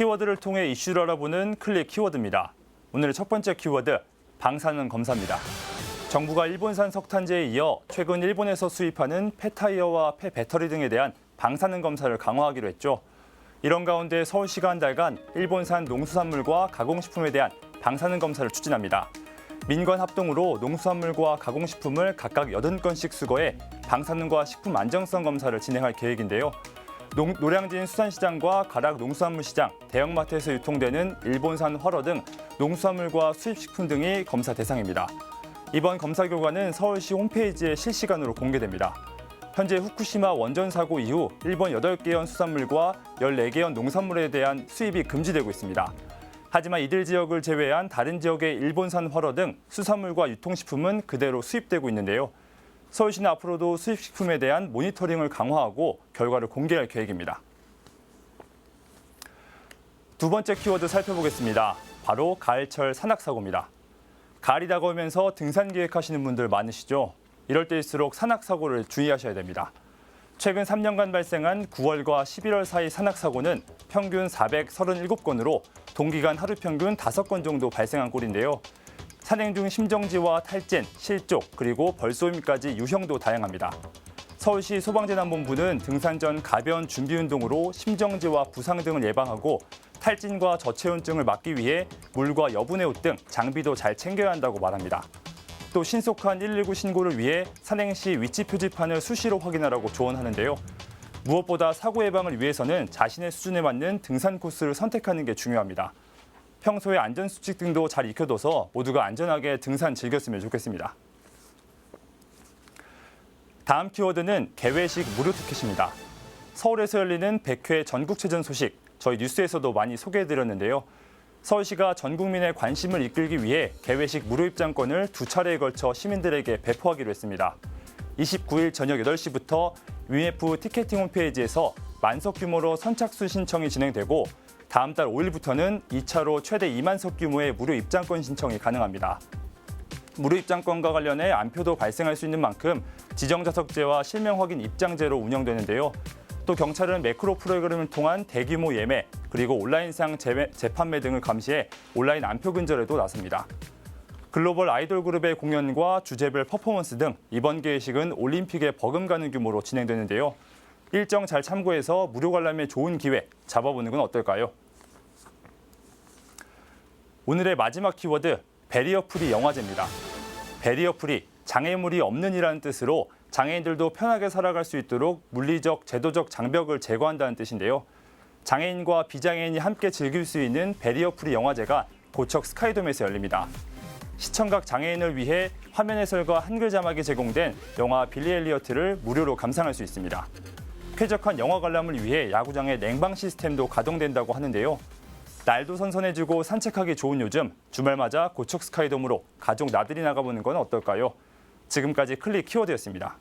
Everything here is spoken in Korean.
키워드를 통해 이슈를 알아보는 클릭 키워드입니다. 오늘의 첫 번째 키워드 방사능 검사입니다. 정부가 일본산 석탄재에 이어 최근 일본에서 수입하는 폐타이어와 폐배터리 등에 대한 방사능 검사를 강화하기로 했죠. 이런 가운데 서울시가 한 달간 일본산 농수산물과 가공식품에 대한 방사능 검사를 추진합니다. 민관 합동으로 농수산물과 가공식품을 각각 80건씩 수거해 방사능과 식품 안정성 검사를 진행할 계획인데요. 농- 노량진 수산시장과 가락 농수산물 시장, 대형마트에서 유통되는 일본산 활어 등 농수산물과 수입식품 등이 검사 대상입니다. 이번 검사 결과는 서울시 홈페이지에 실시간으로 공개됩니다. 현재 후쿠시마 원전 사고 이후 일본 8개연 수산물과 14개연 농산물에 대한 수입이 금지되고 있습니다. 하지만 이들 지역을 제외한 다른 지역의 일본산 활어 등 수산물과 유통식품은 그대로 수입되고 있는데요. 서울시는 앞으로도 수입식품에 대한 모니터링을 강화하고 결과를 공개할 계획입니다. 두 번째 키워드 살펴보겠습니다. 바로 가을철 산악사고입니다. 가을이 다가오면서 등산 계획하시는 분들 많으시죠? 이럴 때일수록 산악사고를 주의하셔야 됩니다. 최근 3년간 발생한 9월과 11월 사이 산악사고는 평균 437건으로 동기간 하루 평균 5건 정도 발생한 꼴인데요. 산행 중 심정지와 탈진, 실족, 그리고 벌쏘임까지 유형도 다양합니다. 서울시 소방재난본부는 등산 전 가벼운 준비 운동으로 심정지와 부상 등을 예방하고 탈진과 저체온증을 막기 위해 물과 여분의 옷 등 장비도 잘 챙겨야 한다고 말합니다. 또 신속한 119 신고를 위해 산행 시 위치 표지판을 수시로 확인하라고 조언하는데요. 무엇보다 사고 예방을 위해서는 자신의 수준에 맞는 등산 코스를 선택하는 게 중요합니다. 평소에 안전수칙 등도 잘 익혀둬서 모두가 안전하게 등산 즐겼으면 좋겠습니다. 다음 키워드는 개회식 무료 티켓입니다. 서울에서 열리는 100회 전국체전 소식, 저희 뉴스에서도 많이 소개해드렸는데요. 서울시가 전 국민의 관심을 이끌기 위해 개회식 무료 입장권을 두 차례에 걸쳐 시민들에게 배포하기로 했습니다. 29일 저녁 8시부터 UF 티켓팅 홈페이지에서 만석 규모로 선착순 신청이 진행되고 다음 달 5일부터는 2차로 최대 2만 석 규모의 무료 입장권 신청이 가능합니다. 무료 입장권과 관련해 안표도 발생할 수 있는 만큼 지정자석제와 실명 확인 입장제로 운영되는데요. 또 경찰은 매크로 프로그램을 통한 대규모 예매 그리고 온라인상 재판매 등을 감시해 온라인 안표 근절에도 나섭니다. 글로벌 아이돌 그룹의 공연과 주제별 퍼포먼스 등 이번 개회식은 올림픽에 버금가는 규모로 진행되는데요. 일정 잘 참고해서 무료 관람에 좋은 기회 잡아보는 건 어떨까요? 오늘의 마지막 키워드 베리어 프리 영화제입니다. 베리어 프리 장애물이 없는이라는 뜻으로 장애인들도 편하게 살아갈 수 있도록 물리적, 제도적 장벽을 제거한다는 뜻인데요. 장애인과 비장애인이 함께 즐길 수 있는 베리어 프리 영화제가 고척 스카이돔에서 열립니다. 시청각 장애인을 위해 화면 해설과 한글 자막이 제공된 영화 빌리 엘리어트를 무료로 감상할 수 있습니다. 쾌적한 영화 관람을 위해 야구장에 냉방 시스템도 가동된다고 하는데요. 날도 선선해지고 산책하기 좋은 요즘 주말 맞아 고척 스카이돔으로 가족 나들이 나가보는 건 어떨까요? 지금까지 클릭 키워드였습니다.